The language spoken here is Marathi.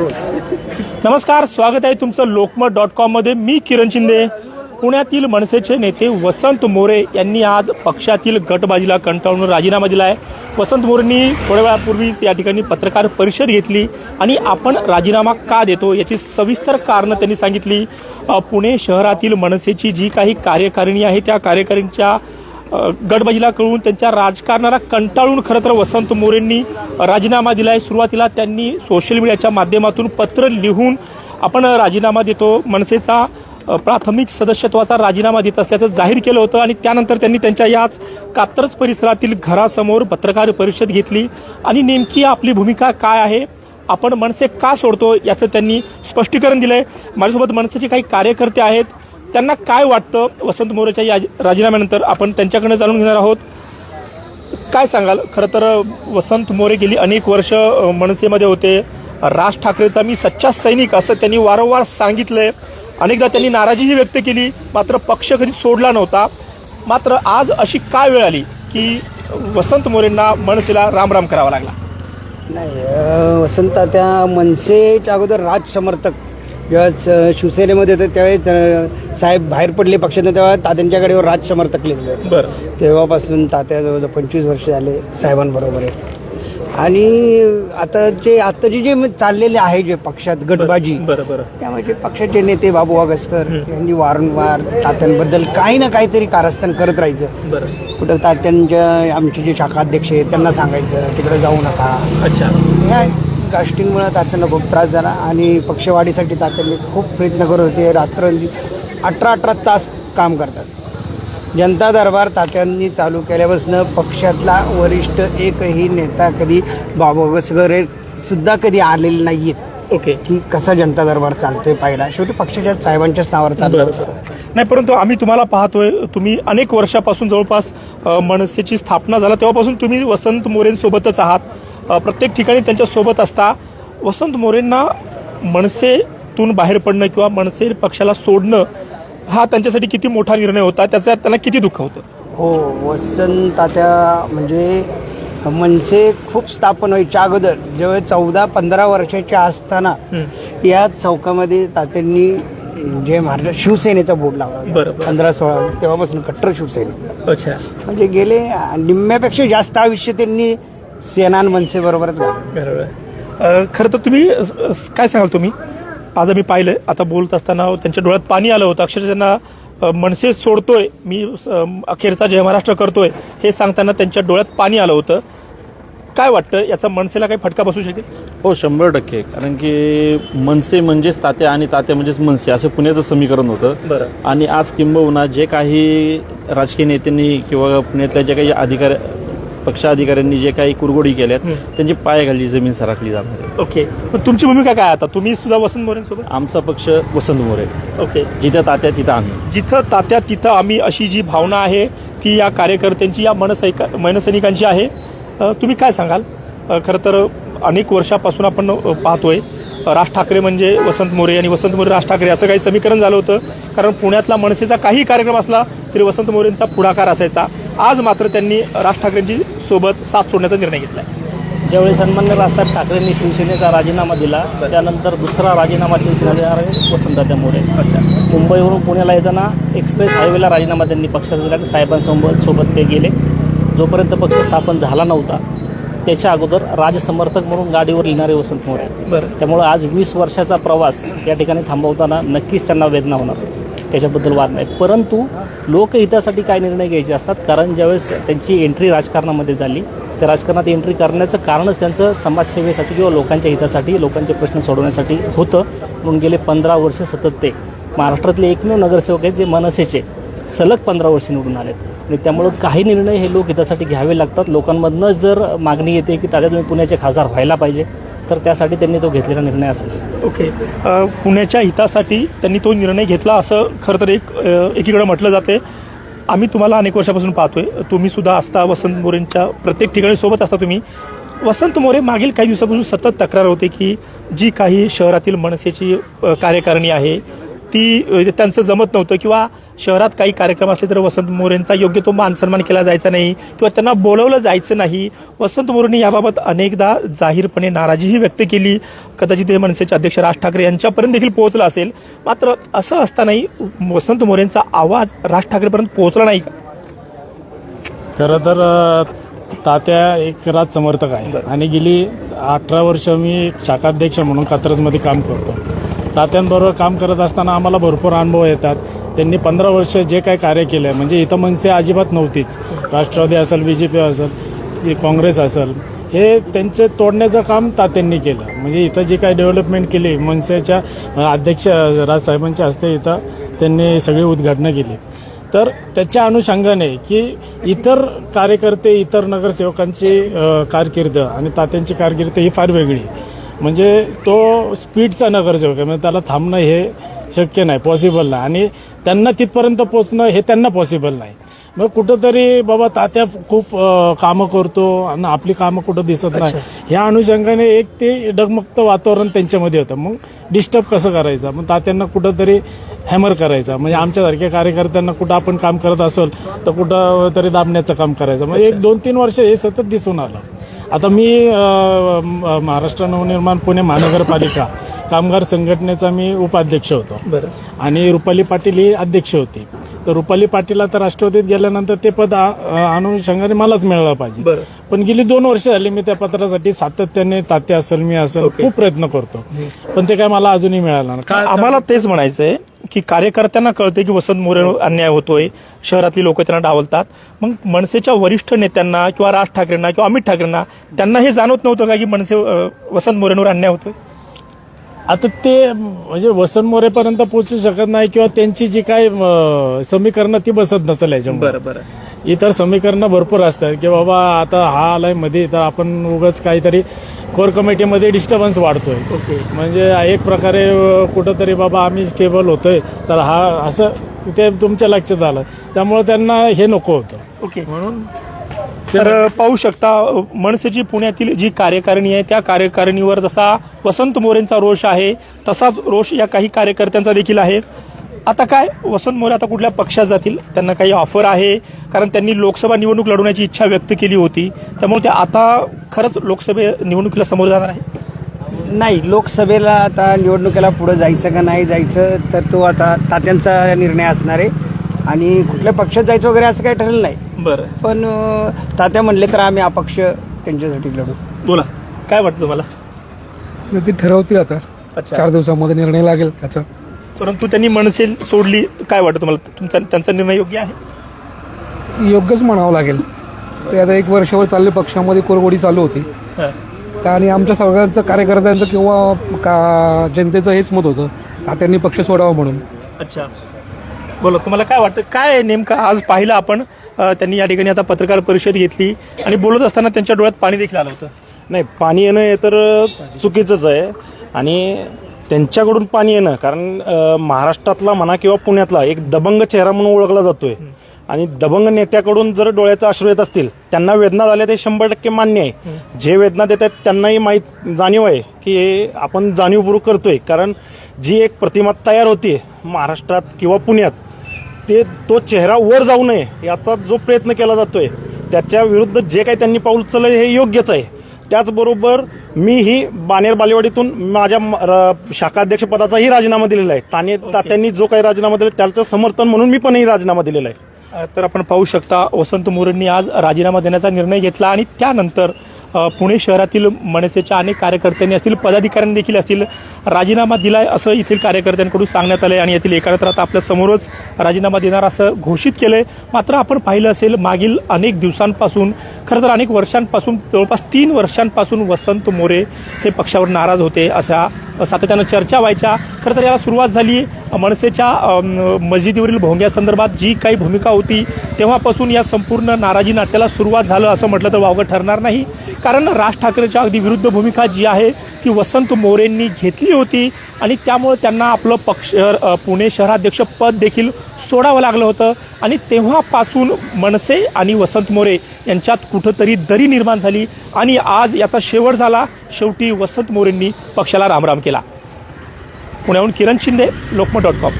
नमस्कार स्वागत आहे तुमचं लोकमत डॉट कॉममध्ये मी किरण शिंदे. पुण्यातील मनसेचे नेते वसंत मोरे यांनी आज पक्षातील गटबाजीला कंटाळून राजीनामा दिला आहे वसंत मोरेंनी थोड्या वेळापूर्वीच या ठिकाणी पत्रकार परिषद घेतली आणि आपण राजीनामा का देतो याची सविस्तर कारणं त्यांनी सांगितली. पुणे शहरातील मनसेची जी काही कार्यकारिणी आहे त्या कार्यकारिणीच्या गडबजीला कळून त्यांच्या राजकारणाला कंटाळून खरं तर वसंत मोरेंनी राजीनामा दिला आहे सुरुवातीला त्यांनी सोशल मीडियाच्या माध्यमातून पत्र लिहून आपण राजीनामा देतो. मनसेचा प्राथमिक सदस्यत्वाचा राजीनामा देत असल्याचं जाहीर केलं होतं आणि त्यानंतर त्यांनी त्यांच्या याच कात्रज परिसरातील घरासमोर पत्रकार परिषद घेतली. आणि नेमकी आपली भूमिका काय आहे? आपण मनसे का सोडतो याचं त्यांनी स्पष्टीकरण दिलंय. माझ्यासोबत मनसेचे काही कार्यकर्ते आहेत. त्यांना काय वाटतं वसंत मोरेच्या या राजीनाम्यानंतर आपण त्यांच्याकडे जाणून घेणार आहोत? काय सांगाल? खरं तर वसंत मोरे गेली अनेक वर्ष मनसेमध्ये होते. राज ठाकरेचा मी सच्चा सैनिक असं त्यांनी वारंवार सांगितलंय. अनेकदा त्यांनी नाराजीही व्यक्त केली. मात्र पक्ष कधी सोडला नव्हता. मात्र आज अशी काय वेळ आली की वसंत मोरेंना मनसेला रामराम करावा लागला? नाही वसंत त्या मनसेच्या अगोदर राज समर्थक जेव्हा स- शिवसेनेमध्ये होते त्यावेळेस साहेब बाहेर पडले पक्षातून तेव्हा तात्यांच्याकडे राज समर्थक बरं. तेव्हापासून तात्या जवळ पंचवीस वर्ष झाले साहेबांबरोबर. आहे आणि आता जे आत्ताचे जे चाललेले आहे जे पक्षात गटबाजी त्यामुळे जे पक्षाचे नेते बाबू आगसकर यांनी वारंवार तात्यांबद्दल काही ना काहीतरी कारस्थान करत राहायचं. कुठं तात्यांच्या आमचे जे शाखाध्यक्ष आहेत त्यांना सांगायचं तिकडे जाऊ नका. अच्छा. गोष्टींमुळे तात्यांना खूप त्रास झाला आणि पक्षवाढीसाठी तात्यांनी खूप प्रयत्न करत होते. रात्र अठरा अठरा तास काम करतात. जनता दरबार तात्यांनी चालू केल्यापासून पक्षातला वरिष्ठ एकही नेता कधी बाबा सुद्धा कधी आलेले नाहीयेत. ओके. की कसा जनता दरबार चालतोय पाहिला शेवटी पक्षाच्या साहेबांच्याच नावावर बरं नाही परंतु आम्ही तुम्हाला पाहतोय तुम्ही अनेक वर्षापासून जवळपास मनसेची स्थापना झाला. तेव्हापासून तुम्ही वसंत मोरेंसोबतच आहात. प्रत्येक ठिकाणी त्यांच्यासोबत असता. वसंत मोरेंना मनसेतून बाहेर पडणं किंवा मनसे पक्षाला सोडणं हा त्यांच्यासाठी किती मोठा निर्णय होता त्याचा त्यांना किती दुःख होतं? हो वसंत तात्या म्हणजे मनसे खूप स्थापन व्हायच्या अगोदर जेव्हा चौदा पंधरा वर्षाच्या असताना या चौकामध्ये तात्यांनी जे महाराष्ट्र शिवसेनेचा बोर्ड लावला. पंधरा सोळा तेव्हापासून कट्टर शिवसेने. अच्छा. म्हणजे गेले निम्म्यापेक्षा जास्त आयुष्य त्यांनी सेना आणि मनसे बरोबरच घालवलं. बरोबर. अ, खरं तर तुम्ही अ, स- काय सांगाल तुम्ही? आज आम्ही पाहिलं आता बोलत असताना त्यांच्या डोळ्यात पाणी आलं होतं. अक्षरशः त्यांना अ, मनसे सोडतोय मी अ, अखेरचा जय महाराष्ट्र करतोय हे सांगताना त्यांच्या डोळ्यात पाणी आलं होतं. काय वाटतं? याचा मनसेला काही फटका बसू शकेल? हो शंभर टक्के. कारण की मनसे म्हणजेच तात्या आणि तात्या म्हणजेच मनसे असं पुण्याचं समीकरण होतं. बरं. आणि आज किंबहुना जे काही राजकीय नेत्यांनी किंवा पुण्यातल्या जे काही अधिकार पक्षाधिकाऱ्यांनी जे काही कुरगोडी केल्यात त्यांची पायाखाली जमीन सरकली जाणार आहे. ओके. पण तुमची भूमिका काय आता? तुम्ही सुद्धा वसंत मोरेंसोबत आमचा पक्ष वसंत मोरे. ओके. जिथं तात्या तिथं आम्ही. जिथं तात्या तिथं आम्ही अशी जी भावना आहे ती या कार्यकर्त्यांची या मनसैका मनसैनिकांची आहे. अ, तुम्ही काय सांगाल? अ, खरं तर अनेक वर्षापासून आपण अ, पाहतोय. अ, राज ठाकरे म्हणजे वसंत मोरे आणि वसंत मोरे राज ठाकरे असं काही समीकरण झालं होतं. कारण पुण्यातला मनसेचा काही कार्यक्रम असला तरी वसंत मोरेंचा पुढाकार असायचा. आज मात्र त्यांनी राज ठाकरेंची सोबत साथ सोडण्याचा निर्णय घेतला ज्यावेळी सन्मान्य राजसाहेब ठाकरेंनी शिवसेनेचा राजीनामा दिला त्यानंतर दुसरा राजीनामा शिवसेना देणार आहे वसंतदादा मोरे. मुंबईवरून पुण्याला येताना एक्सप्रेस हायवेला राजीनामा त्यांनी पक्षाचा दिला आणि साहेबांसोबत सोबत ते गेले. जोपर्यंत पक्ष स्थापन झाला नव्हता त्याच्या अगोदर राजसमर्थक म्हणून गाडीवर लिहिणारे वसंत मोरे. बरं. त्यामुळे आज वीस वर्षाचा प्रवास या ठिकाणी थांबवताना नक्कीच त्यांना वेदना होणार. त्याच्याबद्दल वाद नाही. परंतु लोकहितासाठी काय निर्णय घ्यायचे असतात? कारण ज्यावेळेस त्यांची एंट्री राजकारणामध्ये झाली त्या राजकारणात एंट्री करण्याचं कारणच त्यांचं समाजसेवेसाठी किंवा लोकांच्या हितासाठी लोकांचे प्रश्न सोडवण्यासाठी होतं. म्हणून गेले पंधरा वर्ष सतत ते. महाराष्ट्रातले एकमेव नगरसेवक आहेत जे मनसेचे. सलग पंधरा वर्ष निवडून आलेत. आणि त्यामुळं काही निर्णय हे लोकहितासाठी घ्यावे लागतात. लोकांमधनं जर मागणी येते की तात्या तुम्ही पुण्याचे खासदार व्हायला पाहिजे. तर त्यासाठी त्यांनी तो घेतलेला निर्णय असेल. ओके. अ, पुण्याच्या हितासाठी त्यांनी तो निर्णय घेतला असं खरं तर एक अ, एकीकडे म्हटलं जाते. आम्ही तुम्हाला अनेक वर्षापासून पाहतोय. तुम्ही सुद्धा असता वसंत मोरेंच्या प्रत्येक ठिकाणी सोबत असता तुम्ही. वसंत मोरे मागील काही दिवसापासून सतत तक्रार होते की जी काही शहरातील मनसेची अ, कार्यकारिणी आहे ती त्यांचं जमत नव्हतं किंवा शहरात काही कार्यक्रम असले तर वसंत मोरेंचा योग्य तो मान सन्मान केला जायचा नाही किंवा त्यांना बोलवलं जायचं नाही. वसंत मोरेंनी याबाबत अनेकदा जाहीरपणे नाराजीही व्यक्त केली. कदाचित हे मनसेचे अध्यक्ष राज ठाकरे यांच्यापर्यंत देखील पोहोचला असेल. मात्र असं असतानाही वसंत मोरेंचा आवाज राज ठाकरेपर्यंत पोहोचला नाही का? खरं तर तात्या एक राज समर्थक आहे. आणि गेली अठरा वर्ष मी शाखाध्यक्ष म्हणून कात्रजमध्ये काम करतो. तात्यांबरोबर काम करत असताना आम्हाला भरपूर अनुभव येतात. त्यांनी पंधरा वर्ष जे काही कार्य केलं आहे म्हणजे इथं मनसे अजिबात नव्हतीच. राष्ट्रवादी असेल बी जे पी असेल की काँग्रेस असेल हे त्यांचे तोडण्याचं काम तात्यांनी केलं. म्हणजे इथं जी काही डेव्हलपमेंट केली मनसेच्या अध्यक्ष राजसाहेबांच्या हस्ते इथं त्यांनी सगळी उद्घाटनं केली. तर त्याच्या अनुषंगाने की इतर कार्यकर्ते इतर नगरसेवकांची कारकीर्द आणि तात्यांची कारकीर्द ही फार वेगळी. आहे. म्हणजे तो स्पीडचा नगरसेवक आहे. म्हणजे त्याला थांबणं हे शक्य नाही पॉसिबल नाही. आणि त्यांना तिथपर्यंत पोचणं हे त्यांना पॉसिबल नाही. मग कुठंतरी बाबा तात्या खूप अ, कामं करतो आणि आपली कामं कुठं दिसत नाही. ह्या अनुषंगाने एक ते डगमगत वातावरण त्यांच्यामध्ये होतं. मग डिस्टर्ब कसं करायचं? मग तात्यांना कुठंतरी हॅमर करायचा. म्हणजे आमच्यासारख्या कार्यकर्त्यांना कुठं आपण काम करत असेल तर कुठं तरी दाबण्याचं काम करायचं. मग एक दोन तीन वर्ष हे सतत दिसून आलं. आता मी महाराष्ट्र नवनिर्माण पुणे महानगरपालिका कामगार संघटनेचा मी उपाध्यक्ष होतो. आणि रुपाली पाटील ही अध्यक्ष होती. तर रुपाली पाटील आता राष्ट्रवादीत गेल्यानंतर ते पद अनुषंगाने मलाच मिळालं पाहिजे. पण गेली दोन वर्ष झाली मी त्या पत्रासाठी सातत्याने तात्या असेल मी असेल खूप प्रयत्न करतो. पण ते काय मला अजूनही मिळालं नाही. आम्हाला तेच म्हणायचंय की कार्यकर्त्यांना कळते की वसंत मोरे अन्याय होतोय शहरातली लोक त्यांना डावलतात. मग मनसेच्या वरिष्ठ नेत्यांना किंवा राज ठाकरेंना किंवा अमित ठाकरेंना त्यांना हे जाणवत नव्हतं का की मनसे वसंत मोरेंवर अन्याय होतोय? आता ते म्हणजे वसंत मोरेपर्यंत पोहोचू शकत नाही किंवा त्यांची जी काय समीकरणं ती बसत नसेल याच्यामुळे. बरं इतर समीकरणं भरपूर असतात की बाबा आता हा आलायमध्ये तर आपण उगाच काहीतरी कोर कमिटीमध्ये डिस्टर्बन्स वाढतोय. ओके. म्हणजे एक प्रकारे कुठंतरी बाबा आम्ही स्टेबल होतोय तर हा असं ते तुमच्या लक्षात आलं. त्यामुळे त्यांना हे नको होतं. ओके. म्हणून तर पाहू शकता मनसेची पुण्यातील जी कार्यकारिणी आहे त्या कार्यकारिणीवर जसा वसंत मोरेंचा रोष आहे तसाच रोष या काही कार्यकर्त्यांचा देखील आहे. आता काय वसंत मोरे आता कुठल्या पक्षात जातील त्यांना काही ऑफर आहे? कारण त्यांनी लोकसभा निवडणूक लढवण्याची इच्छा व्यक्त केली होती. त्यामुळे ते आता खरंच लोकसभे निवडणुकीला समोर जाणार आहे? नाही लोकसभेला आता निवडणुकीला पुढे जायचं का नाही जायचं तर तो आता तात्यांचा निर्णय असणार आहे. आणि कुठल्या पक्षात जायचं वगैरे असं काही ठरलं नाही. बरं. पण अं, तात्या म्हणले तर आम्ही अपक्ष त्यांच्यासाठी लढू. बोला. काय वाटतं तुम्हाला? नाही, ती ठरवतील आता. अच्छा. चार दिवसामध्ये निर्णय लागेल त्याचा. परंतु त्यांनी मनसे सोडली काय वाटतं तुम्हाला? तुमचा त्यांचा निर्णय योग्य आहे? योग्यच म्हणावं लागेल. ते आता एक वर्षभर चालले पक्षामध्ये कोरगोडी चालू होती. हां. आणि आमच्या सगळ्यांचं कार्यकर्त्यांचं किंवा का जनतेचं हेच मत होतं का त्यांनी पक्ष सोडावा म्हणून. अच्छा. बोला तुम्हाला काय वाटतं? काय नेमकं आज पाहिलं आपण? अ, त्यांनी या ठिकाणी आता पत्रकार परिषद घेतली आणि बोलत असताना त्यांच्या डोळ्यात पाणी देखील आलं होतं. नाही पाणी येणं हे तर चुकीचंच आहे. आणि त्यांच्याकडून पाणी येणं कारण महाराष्ट्रातला म्हणा किंवा पुण्यातला एक दबंग चेहरा म्हणून ओळखला जातोय. आणि दबंग नेत्याकडून जर डोळ्याचं अश्रू येत असतील त्यांना वेदना झाल्या ते शंभर टक्के मान्य आहे. जे वेदना देत आहेत त्यांनाही माहीत जाणीव आहे की हे आपण जाणीवपूर्वक करतोय. कारण जी एक प्रतिमा तयार होती महाराष्ट्रात किंवा पुण्यात ते तो चेहरा वर जाऊ नये याचा जो प्रयत्न केला जातोय त्याच्या विरुद्ध जे काही त्यांनी पाऊल उचललं हे योग्यच आहे. त्याचबरोबर मीही बानेर बालेवाडीतून माझ्या म- र- शाखाध्यक्ष पदाचाही राजीनामा दिलेला आहे. ताने तात्यांनी जो काही राजीनामा दिला त्याचं समर्थन म्हणून मी पणही राजीनामा दिलेला आहे. तर आपण पाहू शकता वसंत मोरेंनी आज राजीनामा देण्याचा निर्णय घेतला आणि त्यानंतर पुणे शहरातील मनसेच्या अनेक कार्यकर्त्यांनी असतील पदाधिकाऱ्यांनी देखील असतील राजीनामा दिलाय असं येथील कार्यकर्त्यांकडून सांगण्यात आलंय. आणि येथील एकात्र आता आपल्या समोरच राजीनामा देणार असं घोषित केलंय. मात्र आपण पाहिलं असेल मागील अनेक दिवसांपासून खरं तर अनेक वर्षांपासून जवळपास तीन वर्षांपासून वसंत मोरे हे पक्षावर नाराज होते अशा सातत्यानं चर्चा व्हायच्या. खरं तर याला सुरुवात झाली मनसेच्या मस्जिदीवरील भोंग्यासंदर्भात जी काही भूमिका होती तेव्हापासून या संपूर्ण नाराजी नाट्याला सुरुवात झालं असं म्हटलं तर वावगं ठरणार नाही. कारण राज ठाकरेच्या अगदी विरुद्ध भूमिका जी आहे ती वसंत मोरेंनी घेतली होती आणि त्यामुळे त्यांना आपलं पक्ष पुणे शहराध्यक्ष पद देखील सोडावं लागलं होतं. आणि तेव्हापासून मनसे आणि वसंत मोरे यांच्यात कुठंतरी दरी निर्माण झाली आणि आज याचा शेवट झाला. शेवटी वसंत मोरेंनी पक्षाला रामराम केला. पुण्याहून किरण शिंदे लोकमत डॉट कॉम